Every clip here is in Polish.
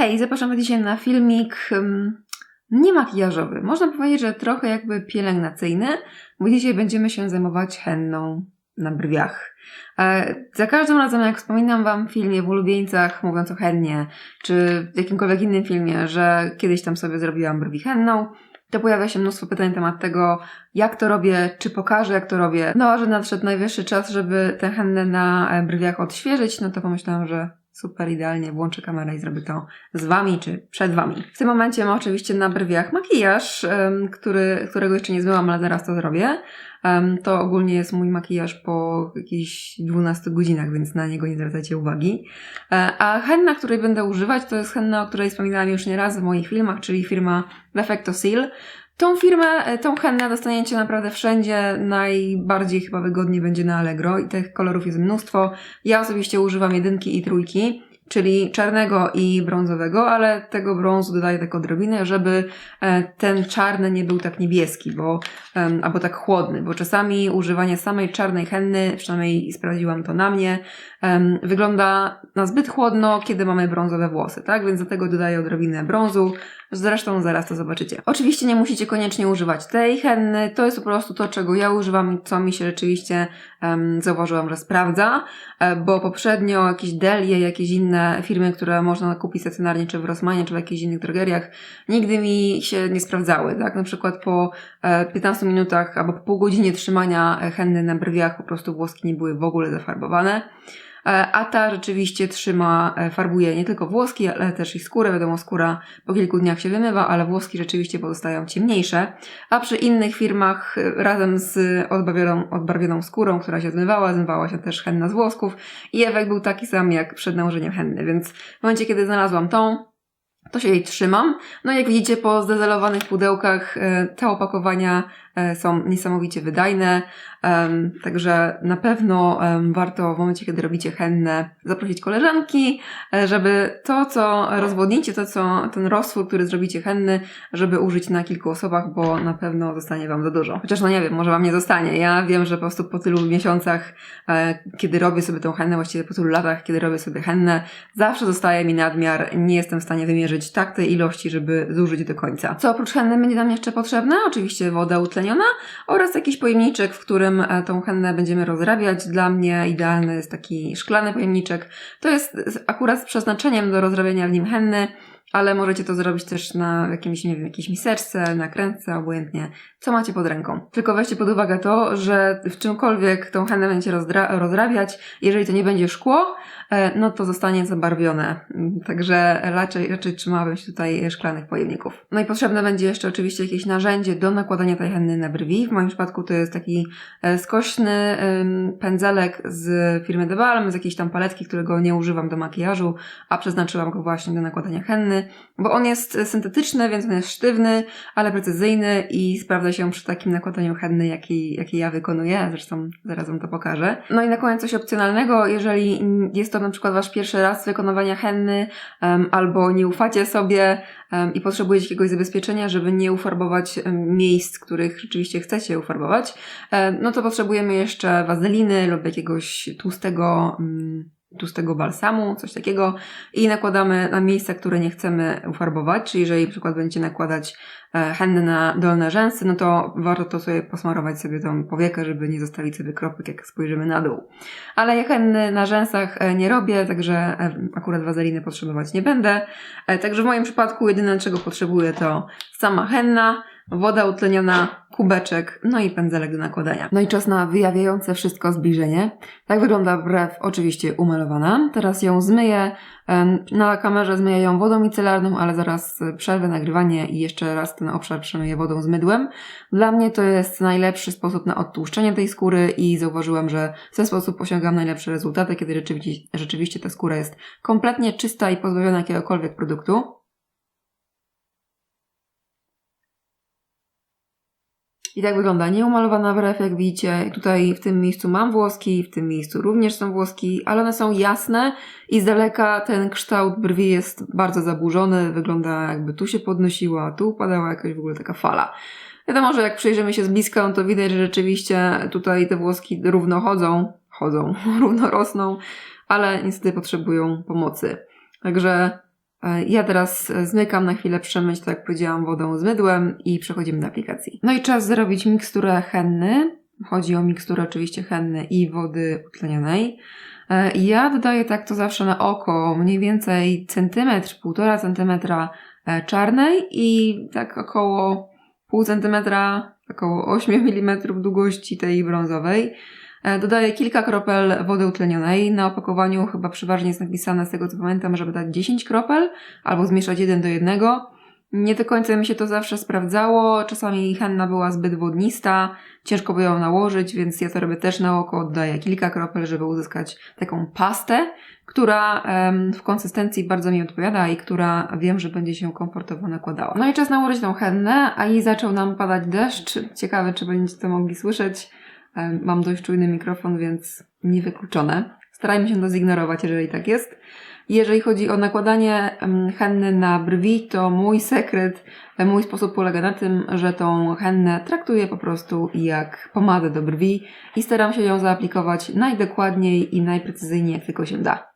Hej, zapraszam dzisiaj na filmik nie makijażowy. Można powiedzieć, że trochę jakby pielęgnacyjny, bo dzisiaj będziemy się zajmować henną na brwiach. E, za każdym razem, jak wspominam Wam w filmie w ulubieńcach, mówiąc o hennie, czy w jakimkolwiek innym filmie, że kiedyś tam sobie zrobiłam brwi henną, to pojawia się mnóstwo pytań na temat tego, jak to robię, czy pokażę, jak to robię. No a że nadszedł najwyższy czas, żeby tę hennę na e, brwiach odświeżyć, no to pomyślałam, że super idealnie włączę kamerę i zrobię to z Wami czy przed Wami. W tym momencie mam oczywiście na brwiach makijaż, który, którego jeszcze nie zmyłam, ale zaraz to zrobię. To ogólnie jest mój makijaż po jakichś 12 godzinach, więc na niego nie zwracajcie uwagi. E, a henna, której będę używać, to jest henna, o której wspominałam już nie raz w moich filmach, czyli firma Defecto Seal. Tą firmę, e, tą hennę dostaniecie naprawdę wszędzie. Najbardziej chyba wygodnie będzie na Allegro i tych kolorów jest mnóstwo. Ja osobiście używam jedynki i trójki czyli czarnego i brązowego, ale tego brązu dodaję tak odrobinę, żeby e, ten czarny nie był tak niebieski, bo, albo tak chłodny, bo czasami używanie samej czarnej henny, przynajmniej sprawdziłam to na mnie, wygląda na zbyt chłodno, kiedy mamy brązowe włosy, tak? Więc dlatego dodaję odrobinę brązu, Zresztą zaraz to zobaczycie. Oczywiście nie musicie koniecznie używać tej henny, to jest po prostu to, czego ja używam i co mi się rzeczywiście um, zauważyłam, że sprawdza, e, bo poprzednio jakieś Delie, jakieś inne firmy, które można kupić stacjonarnie, czy w Rossmanie, czy w jakichś innych drogeriach, nigdy mi się nie sprawdzały, tak? Na przykład po 15 e, minutach albo po pół godzinie trzymania henny na brwiach po prostu włoski nie były w ogóle zafarbowane. E, a ta rzeczywiście trzyma, e, farbuje nie tylko włoski, ale też i skórę. Wiadomo, skóra po kilku dniach się wymywa, ale włoski rzeczywiście pozostają ciemniejsze. A przy innych firmach e, razem z odbarwioną, odbarwioną skórą, która się zmywała, zmywała się też henna z włosków i efekt był taki sam jak przed nałożeniem henny. Więc w momencie, kiedy znalazłam tą, to się jej trzymam. No jak widzicie po zdezelowanych pudełkach te opakowania są niesamowicie wydajne. Um, także na pewno um, warto w momencie, kiedy robicie hennę, zaprosić koleżanki, e, żeby to, co rozwodnicie, to, co ten rozswór, który zrobicie henny, żeby użyć na kilku osobach, bo na pewno zostanie Wam za dużo. Chociaż no nie wiem, może Wam nie zostanie. Ja wiem, że po prostu po tylu miesiącach, e, kiedy robię sobie tą hennę, właściwie po tylu latach, kiedy robię sobie hennę, zawsze zostaje mi nadmiar. Nie jestem w stanie wymierzyć tak tej ilości, żeby zużyć do końca. Co oprócz henny będzie nam jeszcze potrzebne? Oczywiście woda utleniona oraz jakiś pojemniczek, w którym którym e, tą hennę będziemy rozrabiać. Dla mnie idealny jest taki szklany pojemniczek. To jest akurat z przeznaczeniem do rozrabiania w nim henny, ale możecie to zrobić też na jakimś, nie wiem, jakiejś miseczce, na krętce, obojętnie, co macie pod ręką. Tylko weźcie pod uwagę to, że w czymkolwiek tą hennę będziecie rozrabiać, jeżeli to nie będzie szkło, no to zostanie zabarwione. Także raczej, raczej trzymałabym się tutaj szklanych pojemników. No i potrzebne będzie jeszcze oczywiście jakieś narzędzie do nakładania tej henny na brwi. W moim przypadku to jest taki e, skośny pędzelek z firmy The Balm, z jakiejś tam paletki, którego nie używam do makijażu, a przeznaczyłam go właśnie do nakładania henny, bo on jest syntetyczny, więc on jest sztywny, ale precyzyjny i sprawdza się przy takim nakładaniu henny, jaki, jaki ja wykonuję. Zresztą zaraz wam to pokażę. No i na koniec coś opcjonalnego, jeżeli jest to na przykład wasz pierwszy raz wykonywania henny, albo nie ufacie sobie i potrzebujecie jakiegoś zabezpieczenia, żeby nie ufarbować miejsc, których rzeczywiście chcecie ufarbować, no to potrzebujemy jeszcze wazeliny lub jakiegoś tłustego mm, tłustego balsamu, coś takiego i nakładamy na miejsca, które nie chcemy ufarbować, czyli jeżeli na przykład będziecie nakładać e, hennę na dolne rzęsy, no to warto to sobie posmarować sobie tą powiekę, żeby nie zostawić sobie kropek, jak spojrzymy na dół. Ale ja henny na rzęsach e, nie robię, także e, akurat wazeliny potrzebować nie będę. Także w moim przypadku jedyne czego potrzebuję to sama henna, woda utleniona, kubeczek, no i pędzelek do nakładania. No i czas na wyjawiające wszystko zbliżenie. Tak wygląda brew, oczywiście umalowana. Teraz ją zmyję. Na kamerze zmyję ją wodą micelarną, ale zaraz przerwę nagrywanie i jeszcze raz ten obszar przemyję wodą z mydłem. Dla mnie to jest najlepszy sposób na odtłuszczenie tej skóry i zauważyłam, że w ten sposób osiągam najlepsze rezultaty, kiedy rzeczywiście, rzeczywiście ta skóra jest kompletnie czysta i pozbawiona jakiegokolwiek produktu. I tak wygląda nieumalowana brew, jak widzicie. Tutaj w tym miejscu mam włoski, w tym miejscu również są włoski, ale one są jasne i z daleka ten kształt brwi jest bardzo zaburzony. Wygląda jakby tu się podnosiła, tu upadała jakaś w ogóle taka fala. Wiadomo, że jak przyjrzymy się z bliska, no to widać, że rzeczywiście tutaj te włoski równo chodzą, chodzą, równo rosną, ale niestety potrzebują pomocy. Także Ja teraz e, zmykam na chwilę przemyć, tak jak powiedziałam, wodą z mydłem i przechodzimy do aplikacji. No i czas zrobić miksturę henny. Chodzi o miksturę oczywiście henny i wody utlenionej. E, Ja dodaję tak to zawsze na oko, mniej więcej centymetr, półtora centymetra e, czarnej i tak około pół centymetra, około 8 mm długości tej brązowej. E, Dodaję kilka kropel wody utlenionej. Na opakowaniu chyba przeważnie jest napisane, z tego co pamiętam, żeby dać 10 kropel albo zmieszać jeden do jednego. Nie do końca mi się to zawsze sprawdzało. Czasami henna była zbyt wodnista, ciężko by ją nałożyć, więc ja to robię też na oko. Dodaję kilka kropel, żeby uzyskać taką pastę, która w konsystencji bardzo mi odpowiada i która wiem, że będzie się komfortowo nakładała. No i czas nałożyć tą hennę, a i zaczął nam padać deszcz. Ciekawe, czy będziecie to mogli słyszeć. Em, Mam dość czujny mikrofon, więc niewykluczone. Starajmy się to zignorować, jeżeli tak jest. Jeżeli chodzi o nakładanie henny na brwi, to mój sekret, e, mój sposób polega na tym, że tą hennę traktuję po prostu jak pomadę do brwi i staram się ją zaaplikować najdokładniej i najprecyzyjniej, jak tylko się da.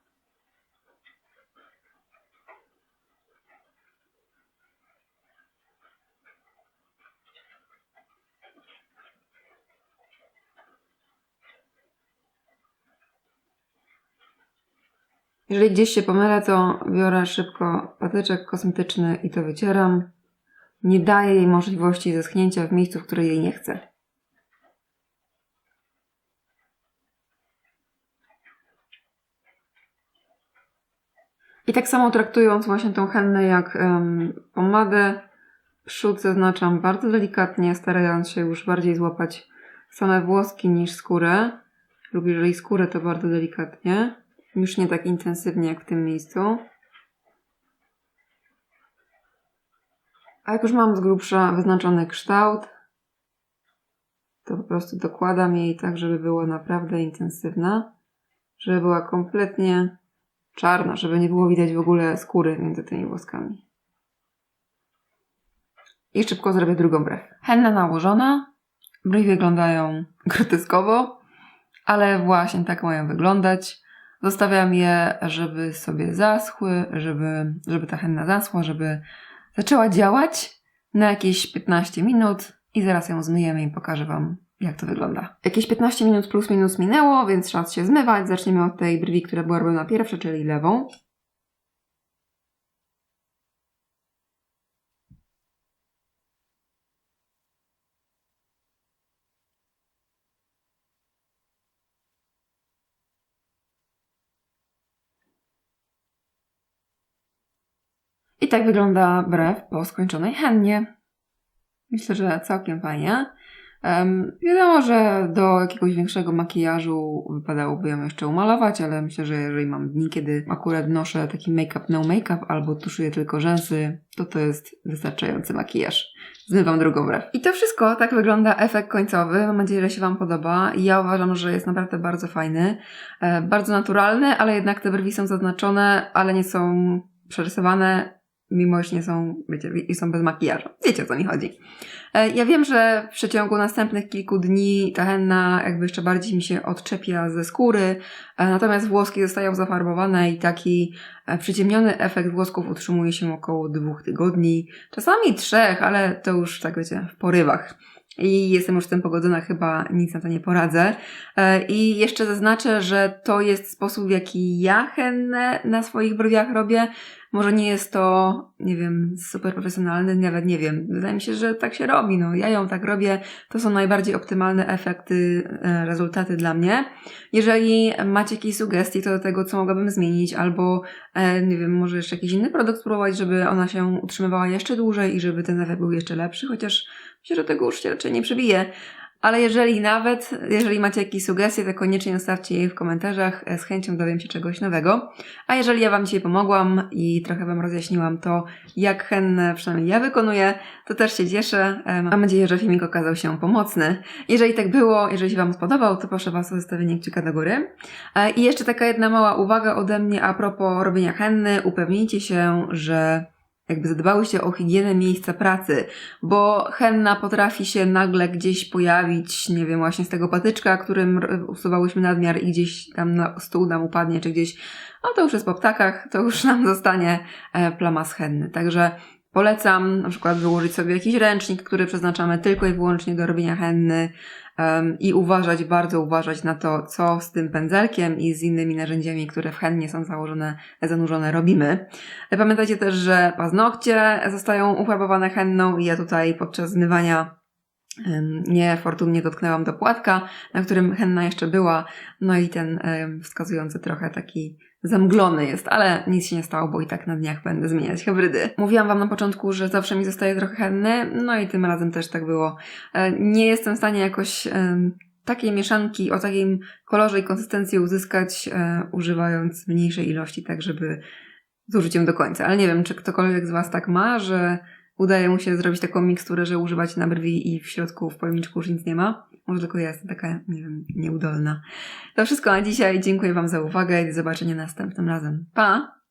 Jeżeli gdzieś się pomylę, to biorę szybko patyczek kosmetyczny i to wycieram. Nie daję jej możliwości zeschnięcia w miejscu, w której jej nie chcę. I tak samo traktując właśnie tą hennę jak em, pomadę, przód zaznaczam bardzo delikatnie, starając się już bardziej złapać same włoski niż skórę. Lub jeżeli skórę, to bardzo delikatnie. Już nie tak intensywnie jak w tym miejscu. A jak już mam z grubsza wyznaczony kształt, to po prostu dokładam jej tak, żeby była naprawdę intensywna, żeby była kompletnie czarna, żeby nie było widać w ogóle skóry między tymi włoskami. I szybko zrobię drugą brew. Henna nałożona. Brwi wyglądają groteskowo, ale właśnie tak mają wyglądać. Zostawiam je, żeby sobie zaschły, żeby, żeby ta henna zaschła, żeby zaczęła działać na jakieś 15 minut i zaraz ją zmyjemy i pokażę Wam, jak to wygląda. Jakieś 15 minut plus minus minęło, więc czas się zmywać. Zaczniemy od tej brwi, która była robiona pierwsza, czyli lewą. I tak wygląda brew po skończonej hennie. Myślę, że całkiem fajnie. Em, wiadomo, że do jakiegoś większego makijażu wypadałoby ją jeszcze umalować, ale myślę, że jeżeli mam dni, kiedy akurat noszę taki make-up no make-up albo tuszuję tylko rzęsy, to to jest wystarczający makijaż. Zmywam drugą brew. I to wszystko, tak wygląda efekt końcowy. Mam nadzieję, że się Wam podoba. Ja uważam, że jest naprawdę bardzo fajny. E, bardzo naturalny, ale jednak te brwi są zaznaczone, ale nie są przerysowane, mimo że nie są, wiecie, i są bez makijażu. Wiecie o co mi chodzi. E, Ja wiem, że w przeciągu następnych kilku dni ta henna jakby jeszcze bardziej mi się odczepia ze skóry, e, natomiast włoski zostają zafarbowane i taki e, przyciemniony efekt włosków utrzymuje się około dwóch tygodni, czasami trzech, ale to już tak wiecie, w porywach. I jestem już z tym pogodzona, chyba nic na to nie poradzę. E, I jeszcze zaznaczę, że to jest sposób, w jaki ja hennę na swoich brwiach robię. Może nie jest to, nie wiem, super profesjonalny, nawet nie wiem. Wydaje mi się, że tak się robi. No, ja ją tak robię. To są najbardziej optymalne efekty, e, rezultaty dla mnie. Jeżeli macie jakieś sugestie co do tego, co mogłabym zmienić, albo e, nie wiem, może jeszcze jakiś inny produkt spróbować, żeby ona się utrzymywała jeszcze dłużej i żeby ten efekt był jeszcze lepszy, chociaż myślę, że tego już się raczej nie przebije. Ale jeżeli nawet, jeżeli macie jakieś sugestie, to koniecznie zostawcie je w komentarzach. E, Z chęcią dowiem się czegoś nowego. A jeżeli ja Wam dzisiaj pomogłam i trochę Wam rozjaśniłam to, jak hennę przynajmniej ja wykonuję, to też się cieszę. E, Mam nadzieję, że filmik okazał się pomocny. Jeżeli tak było, jeżeli się Wam spodobał, to proszę Was o zostawienie kciuka do góry. E, I jeszcze taka jedna mała uwaga ode mnie a propos robienia henny. Upewnijcie się, że jakby zadbałyście o higienę miejsca pracy, bo henna potrafi się nagle gdzieś pojawić, nie wiem, właśnie z tego patyczka, którym usuwałyśmy nadmiar i gdzieś tam na stół nam upadnie, czy gdzieś, no to już jest po ptakach, to już nam zostanie e, plama z henny. Także polecam na przykład wyłożyć sobie jakiś ręcznik, który przeznaczamy tylko i wyłącznie do robienia henny em, i uważać, bardzo uważać na to, co z tym pędzelkiem i z innymi narzędziami, które w hennie są założone, zanurzone, robimy. Pamiętajcie też, że paznokcie zostają ufarbowane henną i ja tutaj podczas zmywania niefortunnie dotknęłam do płatka, na którym henna jeszcze była, no i ten wskazujący trochę taki zamglony jest, ale nic się nie stało, bo i tak na dniach będę zmieniać hybrydy. Mówiłam Wam na początku, że zawsze mi zostaje trochę henny, no i tym razem też tak było. E, Nie jestem w stanie jakoś takiej mieszanki o takim kolorze i konsystencji uzyskać, e, używając mniejszej ilości, tak żeby zużyć ją do końca. Ale nie wiem, czy ktokolwiek z Was tak ma, że udaje mu się zrobić taką miksturę, że używać na brwi i w środku w pojemniczku już nic nie ma. Może tylko ja jestem taka, nie wiem, nieudolna. To wszystko na dzisiaj. Dziękuję Wam za uwagę i do zobaczenia następnym razem. Pa!